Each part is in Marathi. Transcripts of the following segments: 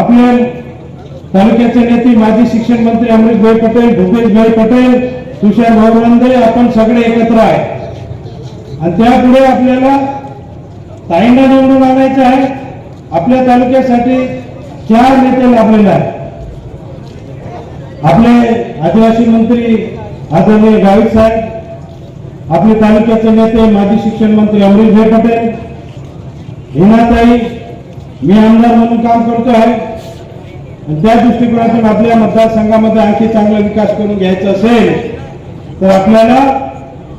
आपले तालुक्याचे नेते माजी शिक्षण मंत्री अमरीशभाई पटेल भूपेशभाई पटेल तुषार भाऊरंदे आपण सगळे एकत्र आहे. आणि त्यापुढे आपल्याला ताईंना निवडून आणायचं आहे. आपल्या तालुक्यासाठी चार नेते लाभलेले आहेत. आपले आदिवासी मंत्री आदरणीय गावित साहेब आपले तालुक्याचे नेते माजी शिक्षण मंत्री अमरीशभाई पटेल हिनाताई मी आमदार म्हणून काम करतो आहे आणि त्या दृष्टिकोनातून आपल्या मतदारसंघामध्ये आणखी चांगला विकास करून घ्यायचा असेल तर आपल्याला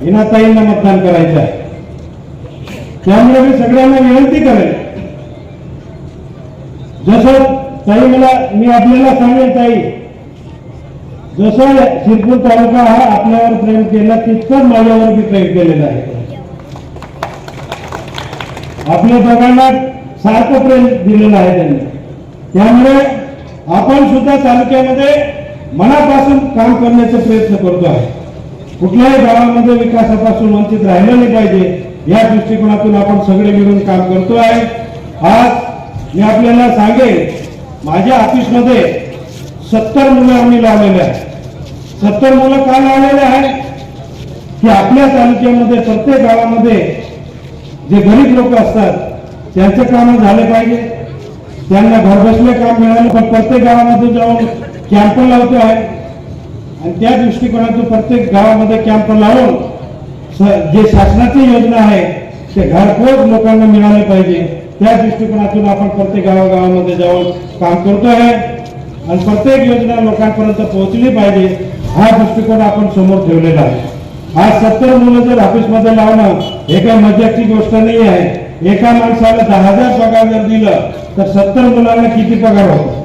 हिनाताईंना मतदान करायचं आहे. त्यामुळे मी सगळ्यांना विनंती करेन. जसं ताई मला मी आपल्याला सांगेन ताई जसं शिरपूर तालुका हा आपल्यावर प्रेम केला तितकंच माझ्यावर मी प्रेम केलेलं आहे. आपल्या दोघांना सारखं प्रेम दिलेलं आहे त्यांनी. त्यामुळे आपण सुद्धा तालुक्यामध्ये मनापासून काम करण्याचा प्रयत्न करतो आहे. कुठल्याही गावामध्ये विकासापासून वंचित राहिलं नाही पाहिजे या दृष्टिकोनातून आपण सगळे मिळून काम करतो आहे. आज मी आपल्याला सांगेन माझ्या ऑफिसमध्ये सत्तर मुलं आम्ही लावलेले आहेत. सत्तर मुलं का लावलेले आहेत? की आपल्या तालुक्यामध्ये प्रत्येक गावामध्ये जे गरीब लोक असतात त्यांचं काम झालं पाहिजे. त्यांना घरबसल्या काम मिळालं पण प्रत्येक गावामध्ये जाऊन कॅम्प लावतो आहे आणि त्या दृष्टिकोनातून प्रत्येक गावामध्ये कॅम्प लावून जे शासनाची योजना आहे ते घरपोच लोकांना मिळाले पाहिजे. त्या दृष्टिकोनातून आपण प्रत्येक गावागावामध्ये जाऊन काम करतो आहे. आणि प्रत्येक योजना लोकांपर्यंत पोहोचली पाहिजे हा दृष्टिकोन आपण समोर ठेवलेला आहे. आज सत्तर मुलं जर ऑफिसमध्ये लावणं हे काही मजाची गोष्ट नाही आहे एका माणसाला दहा हजार पगार जर दिलं तर सत्तर मुलांना किती पगार होतो?